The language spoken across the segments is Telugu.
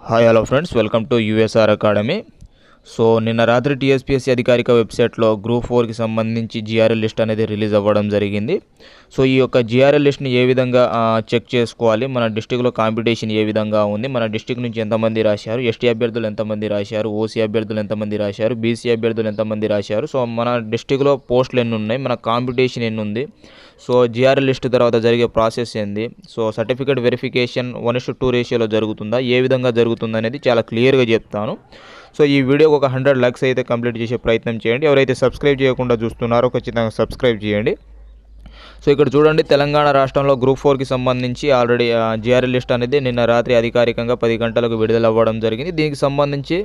Hi hello friends welcome to USR academy so నిన్న రాత్రి టీఎస్పీఎస్సీ అధికారిక వెబ్సైట్లో గ్రూప్ ఫోర్కి సంబంధించి జిఆర్ఎల్ లిస్ట్ అనేది రిలీజ్ అవ్వడం జరిగింది. సో ఈ యొక్క జిఆర్ఎల్ లిస్ట్ని ఏ విధంగా చెక్ చేసుకోవాలి? మన డిస్టిక్లో కాంపిటీషన్ ఏ విధంగా ఉంది? మన డిస్టిక్ నుంచి ఎంతమంది రాశారు? ఎస్టీ అభ్యర్థులు ఎంతమంది రాశారు? ఓసీ అభ్యర్థులు ఎంతమంది రాశారు? బీసీ అభ్యర్థులు ఎంతమంది రాశారు? సో మన డిస్టిక్లో పోస్టులు ఎన్ని ఉన్నాయి మన కాంపిటీషన్ ఎన్ని ఉంది సో జిఆర్ఎల్ లిస్ట్ తర్వాత జరిగే ప్రాసెస్ ఏంది? So certificate verification one is two రేషియోలో జరుగుతుందా? ఏ విధంగా జరుగుతుంది అనేది చాలా క్లియర్గా చెప్తాను. సో ఈ వీడియోకి ఒక హండ్రెడ్ లైక్స్ అయితే కంప్లీట్ చేసే ప్రయత్నం చేయండి. ఎవరైతే సబ్స్క్రైబ్ చేయకుండా చూస్తున్నారో ఖచ్చితంగా సబ్స్క్రైబ్ చేయండి. సో ఇక్కడ చూడండి తెలంగాణ రాష్ట్రంలో గ్రూప్ ఫోర్కి సంబంధించి ఆల్రెడీ జీఆర్ఎల్ లిస్ట్ అనేది నిన్న రాత్రి అధికారికంగా పది గంటలకు విడుదల అవ్వడం జరిగింది. దీనికి సంబంధించి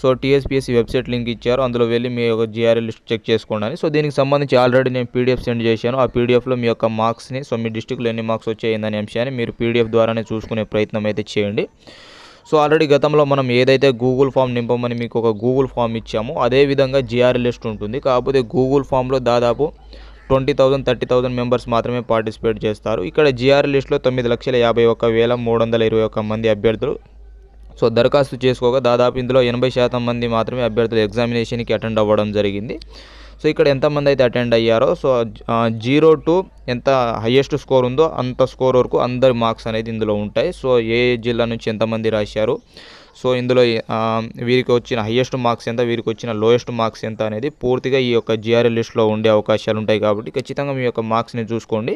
సో టీఎస్పీఎస్సీ వెబ్సైట్ లింక్ ఇచ్చారు. అందులో వెళ్ళి మీ యొక్క జీఆర్ఎల్ లిస్ట్ చెక్ చేసుకోండి సో దీనికి సంబంధించి ఆల్రెడీ నేను పీడిఎఫ్ సెండ్ చేశాను. ఆ పీడిఎఫ్లో మీ యొక్క మార్క్స్ని సో మీ డిస్టిక్లో ఎన్ని మార్క్స్ వచ్చాయిందనే అంశాన్ని మీరు పీడిఎఫ్ ద్వారానే చూసుకునే ప్రయత్నం అయితే చేయండి. సో ఆల్రెడీ గతంలో మనం ఏదైతే గూగుల్ ఫామ్ నింపమని మీకు ఒక గూగుల్ ఫామ్ ఇచ్చామో అదే విధంగా జిఆర్ఎల్ లిస్ట్ ఉంటుంది. కాకపోతే గూగుల్ ఫామ్లో దాదాపు twenty thousand thirty thousand members మాత్రమే పార్టిసిపేట్ చేస్తారు. ఇక్కడ జిఆర్ లిస్ట్లో తొమ్మిది లక్షల యాభై ఒక్క వేల మూడు వందల ఇరవై ఒక్క మంది అభ్యర్థులు. సో దరఖాస్తు చేసుకోగా దాదాపు ఇందులో ఎనభై శాతం మంది మాత్రమే అభ్యర్థులు ఎగ్జామినేషన్కి అటెండ్ అవ్వడం జరిగింది. సో ఇక్కడ ఎంతమంది అయితే అటెండ్ అయ్యారో సో జీరో టు ఎంత హయ్యెస్ట్ స్కోర్ ఉందో అంత స్కోర్ వరకు అందరి మార్క్స్ అనేది ఇందులో ఉంటాయి. సో ఏ జిల్లా నుంచి ఎంతమంది రాశారు సో ఇందులో వీరికి వచ్చిన హయ్యెస్ట్ మార్క్స్ ఎంత వీరికి వచ్చిన లోయెస్ట్ మార్క్స్ ఎంత అనేది పూర్తిగా ఈ యొక్క జిఆర్ఎల్ లిస్ట్లో ఉండే అవకాశాలు ఉంటాయి కాబట్టి ఖచ్చితంగా మీ యొక్క మార్క్స్ని చూసుకోండి.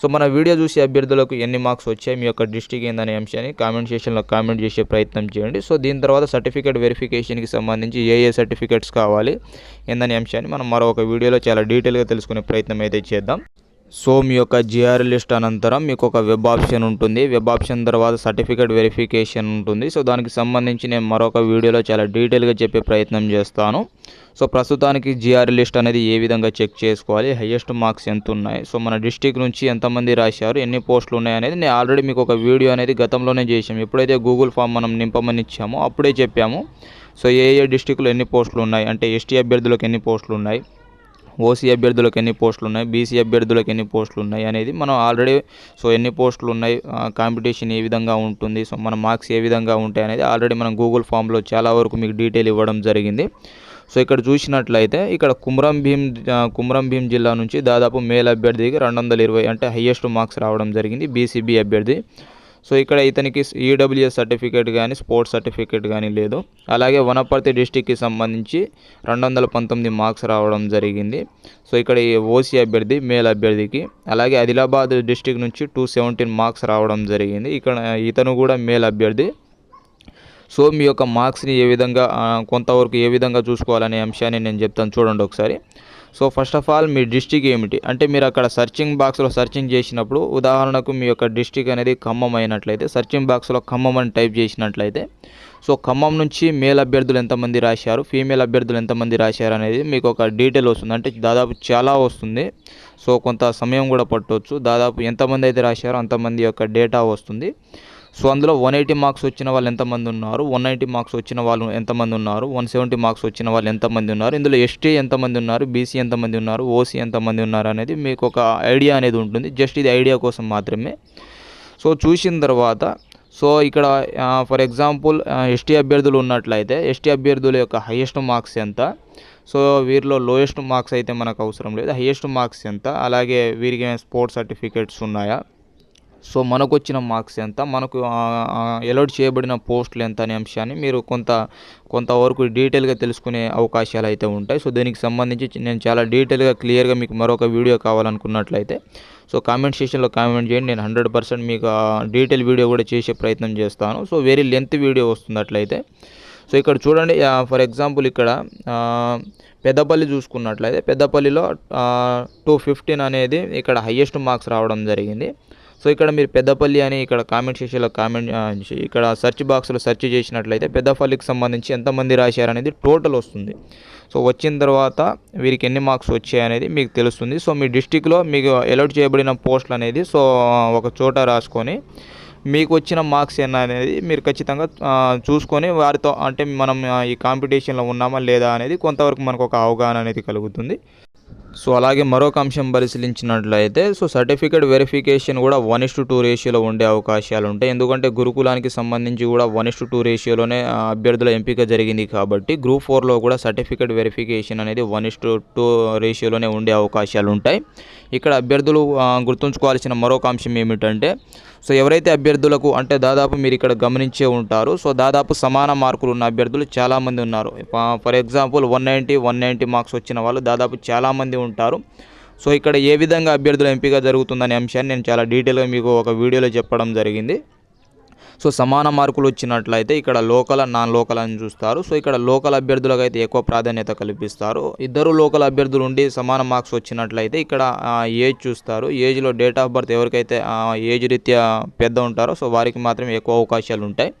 సో మన వీడియో చూసే అభ్యర్థులకు ఎన్ని మార్క్స్ వచ్చాయి మీ యొక్క డిస్టిక్ ఏందనే అంశాన్ని కామెంట్ సెక్షన్లో కామెంట్ చేసే ప్రయత్నం చేయండి. సో దీని తర్వాత సర్టిఫికేట్ వెరిఫికేషన్కి సంబంధించి ఏ ఏ సర్టిఫికేట్స్ కావాలి ఏందనే అంశాన్ని మనం మరొక వీడియోలో చాలా డీటెయిల్గా తెలుసుకునే ప్రయత్నం అయితే చేద్దాం. సో మీ యొక్క జిఆర్ లిస్ట్ అనంతరం మీకు ఒక వెబ్ ఆప్షన్ ఉంటుంది. వెబ్ ఆప్షన్ తర్వాత సర్టిఫికేట్ వెరిఫికేషన్ ఉంటుంది. సో దానికి సంబంధించి నేను మరొక వీడియోలో చాలా డీటెయిల్గా చెప్పే ప్రయత్నం చేస్తాను. సో ప్రస్తుతానికి జిఆర్ లిస్ట్ అనేది ఏ విధంగా చెక్ చేసుకోవాలి? హయ్యెస్ట్ మార్క్స్ ఎంత ఉన్నాయి సో మన డిస్టిక్ నుంచి ఎంతమంది రాశారు? ఎన్ని పోస్టులు ఉన్నాయి అనేది నేను ఆల్రెడీ మీకు ఒక వీడియో అనేది గతంలోనే చేసాము ఎప్పుడైతే గూగుల్ ఫామ్ మనం నింపమని ఇచ్చామో అప్పుడే చెప్పాము. సో ఏ ఏ డిస్టిక్లో ఎన్ని పోస్టులు ఉన్నాయి? అంటే ఎస్టీ అభ్యర్థులకు ఎన్ని పోస్టులు ఉన్నాయి? ఓసీ అభ్యర్థులకు ఎన్ని పోస్టులు ఉన్నాయి బీసీ అభ్యర్థులకు ఎన్ని పోస్టులు ఉన్నాయి అనేది మనం ఆల్రెడీ సో ఎన్ని పోస్టులు ఉన్నాయి కాంపిటీషన్ ఏ విధంగా ఉంటుంది సో మన మార్క్స్ ఏ విధంగా ఉంటాయి అనేది ఆల్రెడీ మనం గూగుల్ ఫామ్లో చాలా వరకు మీకు డీటెయిల్ ఇవ్వడం జరిగింది. సో ఇక్కడ చూసినట్లయితే ఇక్కడ కుమ్రం భీం కుమ్రం భీం జిల్లా నుంచి దాదాపు మేల్ అభ్యర్థికి రెండు వందల ఇరవై అంటే హయ్యెస్ట్ మార్క్స్ రావడం జరిగింది బీసీబీ అభ్యర్థి. సో ఇక్కడ ఇతనికి ఈడబ్ల్యూఎస్ సర్టిఫికేట్ కానీ స్పోర్ట్స్ సర్టిఫికేట్ కానీ లేదు. అలాగే వనపర్తి డిస్టిక్కి సంబంధించి రెండు వందల పంతొమ్మిది మార్క్స్ రావడం జరిగింది. సో ఇక్కడ ఈ ఓసీ అభ్యర్థి మేల్ అభ్యర్థికి అలాగే ఆదిలాబాద్ డిస్టిక్ నుంచి టూ సెవెంటీన్ మార్క్స్ రావడం జరిగింది. ఇక్కడ ఇతను కూడా మేల్ అభ్యర్థి. సో మీ యొక్క మార్క్స్ని ఏ విధంగా కొంతవరకు ఏ విధంగా చూసుకోవాలనే అంశాన్ని నేను చెప్తాను చూడండి ఒకసారి. సో ఫస్ట్ ఆఫ్ ఆల్ మీ డిస్టిక్ ఏమిటి? అంటే మీరు అక్కడ సర్చింగ్ బాక్స్లో సర్చింగ్ చేసినప్పుడు ఉదాహరణకు మీ యొక్క డిస్టిక్ అనేది ఖమ్మం అయినట్లయితే సర్చింగ్ బాక్స్లో ఖమ్మం అని టైప్ చేసినట్లయితే సో ఖమ్మం నుంచి మేల్ అభ్యర్థులు ఎంతమంది రాశారు ఫీమేల్ అభ్యర్థులు ఎంతమంది రాశారు అనేది మీకు ఒక డీటెయిల్ వస్తుంది. అంటే దాదాపు చాలా వస్తుంది. సో కొంత సమయం కూడా పట్టవచ్చు దాదాపు ఎంతమంది అయితే రాశారో అంతమంది యొక్క డేటా వస్తుంది. సో అందులో వన్ ఎయిటీ మార్క్స్ వచ్చిన వాళ్ళు ఎంతమంది ఉన్నారు? వన్ నైంటీ మార్క్స్ వచ్చిన వాళ్ళు ఎంతమంది ఉన్నారు? వన్ సెవెంటీ మార్క్స్ వచ్చిన వాళ్ళు ఎంతమంది ఉన్నారు? ఇందులో ఎస్టీ ఎంతమంది ఉన్నారు? బీసీ ఎంతమంది ఉన్నారు? ఓసీ ఎంతమంది ఉన్నారు అనేది మీకు ఒక ఐడియా అనేది ఉంటుంది. జస్ట్ ఇది ఐడియా కోసం మాత్రమే. సో చూసిన తర్వాత సో ఇక్కడ ఫర్ ఎగ్జాంపుల్ ఎస్టీ అభ్యర్థులు ఉన్నట్లయితే ఎస్టీ అభ్యర్థుల యొక్క హయ్యెస్ట్ మార్క్స్ ఎంత? సో వీరిలో లోయెస్ట్ మార్క్స్ అయితే మనకు అవసరం లేదు. హయ్యెస్ట్ మార్క్స్ ఎంత? అలాగే వీరికి స్పోర్ట్స్ సర్టిఫికేట్స్ ఉన్నాయా? సో మనకు వచ్చిన మార్క్స్ ఎంత? మనకు ఎలౌట్ చేయబడిన పోస్టులు ఎంత అనే అంశాన్ని మీరు కొంత కొంతవరకు డీటెయిల్గా తెలుసుకునే అవకాశాలు అయితే ఉంటాయి. సో దీనికి సంబంధించి నేను చాలా డీటెయిల్గా క్లియర్గా మీకు మరొక వీడియో కావాలనుకున్నట్లయితే సో కామెంట్ సెషన్లో కామెంట్ చేయండి. నేను హండ్రెడ్ పర్సెంట్ మీకు డీటెయిల్ వీడియో కూడా చేసే ప్రయత్నం చేస్తాను. సో వెరీ లెంత్ వీడియో వస్తుంది అట్లయితే సో ఇక్కడ చూడండి ఫర్ ఎగ్జాంపుల్ ఇక్కడ పెద్దపల్లి చూసుకున్నట్లయితే పెద్దపల్లిలో టూ ఫిఫ్టీన్ అనేది ఇక్కడ హయ్యెస్ట్ మార్క్స్ రావడం జరిగింది. సో ఇక్కడ మీరు పెద్దపల్లి అని ఇక్కడ కామెంట్ చేసేలా కామెంట్ ఇక్కడ సెర్చ్ బాక్స్లో సెర్చ్ చేసినట్లయితే పెద్దపల్లికి సంబంధించి ఎంతమంది రాశారనేది టోటల్ వస్తుంది. సో వచ్చిన తర్వాత వీరికి ఎన్ని మార్క్స్ వచ్చాయనేది మీకు తెలుస్తుంది. సో మీ డిస్టిక్లో మీకు అలౌట్ చేయబడిన పోస్టులు అనేది సో ఒక చోట రాసుకొని మీకు వచ్చిన మార్క్స్ ఎన్న అనేది మీరు ఖచ్చితంగా చూసుకొని వారితో అంటే మనం ఈ కాంపిటీషన్లో ఉన్నామా లేదా అనేది కొంతవరకు మనకు ఒక అవగాహన అనేది కలుగుతుంది. సో అలాగే మరొక అంశం పరిశీలించినట్లయితే సో సర్టిఫికేట్ వెరిఫికేషన్ కూడా వన్ ఇస్ టు టూ రేషియోలో ఉండే అవకాశాలు ఉంటాయి. ఎందుకంటే గురుకులానికి సంబంధించి కూడా వన్ ఇస్ టు టూ రేషియోలోనే అభ్యర్థుల ఎంపిక జరిగింది కాబట్టి గ్రూప్ ఫోర్లో కూడా సర్టిఫికేట్ వెరిఫికేషన్ అనేది వన్ ఇస్ టు టూ రేషియోలోనే ఉండే అవకాశాలు ఉంటాయి. ఇక్కడ అభ్యర్థులు గుర్తుంచుకోవాల్సిన మరొక అంశం ఏమిటంటే సో ఎవరైతే అభ్యర్థులకు అంటే దాదాపు మీరు ఇక్కడ గమనించే ఉంటారు సో దాదాపు సమాన మార్కులు ఉన్న అభ్యర్థులు చాలామంది ఉన్నారు. For example one ninety one ninety marks వచ్చిన వాళ్ళు దాదాపు చాలామంది ఉంటారు. సో ఇక్కడ ఏ విధంగా అభ్యర్థుల ఎంపిక జరుగుతుందనే అంశాన్ని నేను చాలా డీటెయిల్గా మీకు ఒక వీడియోలో చెప్పడం జరిగింది. సో సమాన మార్కులు వచ్చినట్లయితే ఇక్కడ లోకల్ నాన్ లోకల్ అని చూస్తారు. సో ఇక్కడ లోకల్ అభ్యర్థులకు అయితే ఎక్కువ ప్రాధాన్యత కల్పిస్తారు. ఇద్దరు లోకల్ అభ్యర్థులు ఉండి సమాన మార్క్స్ వచ్చినట్లయితే ఇక్కడ ఏజ్ చూస్తారు. ఏజ్లో డేట్ ఆఫ్ బర్త్ ఎవరికైతే ఆ, ఏజ్ రీత్యా పెద్ద ఉంటారో సో వారికి మాత్రమే ఎక్కువ అవకాశాలు ఉంటాయి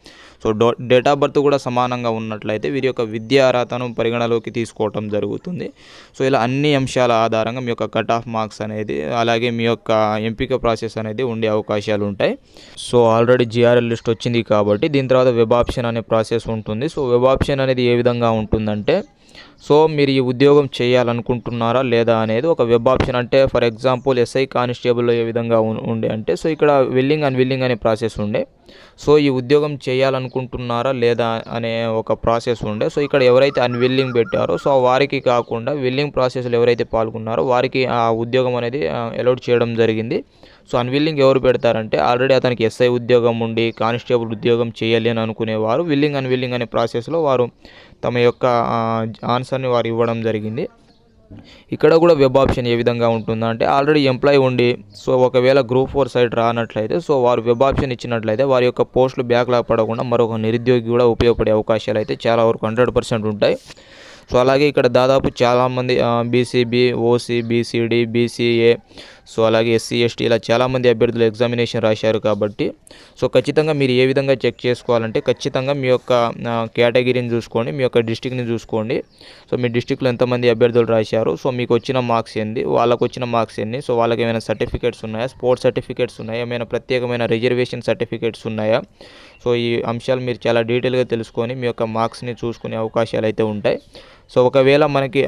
సో డేట్ ఆఫ్ బర్త్ కూడా సమానంగా ఉన్నట్లయితే వీరి యొక్క విద్యా అర్హతను పరిగణలోకి తీసుకోవటం జరుగుతుంది. సో ఇలా అన్ని అంశాల ఆధారంగా మీ యొక్క కట్ ఆఫ్ మార్క్స్ అనేది అలాగే మీ యొక్క ఎంపిక ప్రాసెస్ అనేది ఉండే అవకాశాలు ఉంటాయి. సో ఆల్రెడీ జిఆర్ఎల్ లిస్ట్ వచ్చింది కాబట్టి దీని తర్వాత వెబ్ ఆప్షన్ అనే ప్రాసెస్ ఉంటుంది. సో వెబ్ ఆప్షన్ అనేది ఏ విధంగా ఉంటుందంటే సో మీరు ఈ ఉద్యోగం చేయాలనుకుంటున్నారా లేదా అనేది ఒక వెబ్ ఆప్షన్ అంటే ఫర్ ఎగ్జాంపుల్ ఎస్ఐ కానిస్టేబుల్లో ఏ విధంగా ఉండే అంటే సో ఇక్కడ విల్లింగ్ అండ్ విల్లింగ్ అనే ప్రాసెస్ ఉండే. సో ఈ ఉద్యోగం చేయాలనుకుంటున్నారా లేదా అనే ఒక ప్రాసెస్ ఉండే. సో ఇక్కడ ఎవరైతే అన్విల్లింగ్ పెట్టారో సో వారికి కాకుండా విల్లింగ్ ప్రాసెస్లో ఎవరైతే పాల్గొన్నారో వారికి ఆ ఉద్యోగం అనేది అలౌట్ చేయడం జరిగింది. సో అన్విల్లింగ్ ఎవరు పెడతారంటే ఆల్రెడీ అతనికి ఎస్ఐ ఉద్యోగం ఉండి కానిస్టేబుల్ ఉద్యోగం చేయాలి అని అనుకునేవారు. విల్లింగ్ అన్విల్లింగ్ అనే ప్రాసెస్లో వారు తమ యొక్క ఆన్సర్ని వారు ఇవ్వడం జరిగింది. ఇక్కడ కూడా వెబ్ ఆప్షన్ ఏ విధంగా ఉంటుందంటే అంటే ఆల్రెడీ ఎంప్లాయ్ ఉండి సో ఒకవేళ గ్రూప్ ఫోర్ సైట్ రానట్లయితే సో వారు వెబ్ ఆప్షన్ ఇచ్చినట్లయితే వారి యొక్క పోస్టులు బ్యాక్లాగ్ పడకుండా మరొక నిరుద్యోగి కూడా ఉపయోగపడే అవకాశాలు అయితే చాలా వరకు హండ్రెడ్ పర్సెంట్ ఉంటాయి. సో అలాగే ఇక్కడ దాదాపు చాలామంది BCB OC BCD BCA so అలాగే ఎస్సీ ఎస్టీ ఇలా చాలామంది అభ్యర్థులు ఎగ్జామినేషన్ రాశారు కాబట్టి సో ఖచ్చితంగా మీరు ఏ విధంగా చెక్ చేసుకోవాలంటే ఖచ్చితంగా మీ యొక్క కేటగిరీని చూసుకోండి మీ యొక్క డిస్టిక్ని చూసుకోండి. సో మీ డిస్టిక్లో ఎంతమంది అభ్యర్థులు రాశారు సో మీకు వచ్చిన మార్క్స్ ఏంది వాళ్ళకు వచ్చిన మార్క్స్ ఎన్ని సో వాళ్ళకి ఏమైనా సర్టిఫికేట్స్ ఉన్నాయా స్పోర్ట్స్ సర్టిఫికేట్స్ ఉన్నాయా ఏమైనా ప్రత్యేకమైన రిజర్వేషన్ సర్టిఫికేట్స్ ఉన్నాయా? సో ఈ అంశాలు మీరు చాలా డీటెయిల్గా తెలుసుకొని మీ యొక్క మార్క్స్ని చూసుకునే అవకాశాలు అయితే ఉంటాయి. సో ఒకవేళ మనకి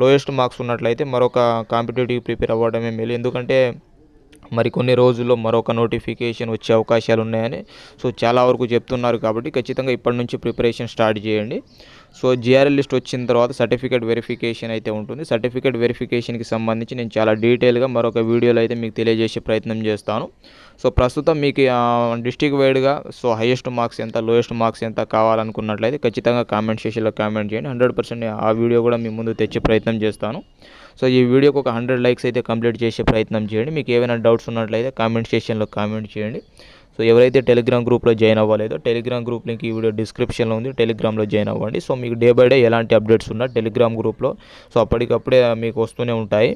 లోయెస్ట్ మార్క్స్ ఉన్నట్లయితే మరొక కాంపిటేటివ్ ప్రిపేర్ అవ్వడమే మేలు. ఎందుకంటే మరి కొన్ని రోజుల్లో మరొక నోటిఫికేషన్ వచ్చే అవకాశాలు ఉన్నాయని సో చాలా వరకు చెప్తున్నారు కాబట్టి ఖచ్చితంగా ఇప్పటి నుంచి ప్రిపరేషన్ స్టార్ట్ చేయండి. సో జిఆర్ఎల్ లిస్ట్ వచ్చిన తర్వాత సర్టిఫికేట్ వెరిఫికేషన్ అయితే ఉంటుంది. సర్టిఫికేట్ వెరిఫికేషన్కి సంబంధించి నేను చాలా డీటెయిల్గా మరొక వీడియోలో అయితే మీకు తెలియజేసే ప్రయత్నం చేస్తాను. సో ప్రస్తుతం మీకు డిస్టిక్ వైడ్గా సో హైయెస్ట్ మార్క్స్ ఎంత లోయెస్ట్ మార్క్స్ ఎంత కావాలనుకున్నట్లయితే ఖచ్చితంగా కామెంట్ సెషన్లో కామెంట్ చేయండి. హండ్రెడ్ పర్సెంట్ ఆ వీడియో కూడా మీ ముందు తెచ్చే ప్రయత్నం చేస్తాను. సో ఈ వీడియోకి ఒక హండ్రెడ్ లైక్స్ అయితే కంప్లీట్ చేసే ప్రయత్నం చేయండి. మీకు ఏమైనా డౌట్స్ ఉన్నట్లయితే కామెంట్ సెషన్లో కామెంట్ చేయండి. సో ఎవరైతే టెలిగ్రామ్ గ్రూప్లో జాయిన్ అవ్వలేదో టెలిగ్రామ్ గ్రూప్ లింక్ ఈ వీడియో డిస్క్రిప్షన్లో ఉంది. టెలిగ్రామ్లో జాయిన్ అవ్వండి. సో మీకు డే బై డే ఎలాంటి అప్డేట్స్ ఉన్నా టెలిగ్రామ్ గ్రూప్లో. సో అప్పటికప్పుడే మీకు వస్తూనే ఉంటాయి.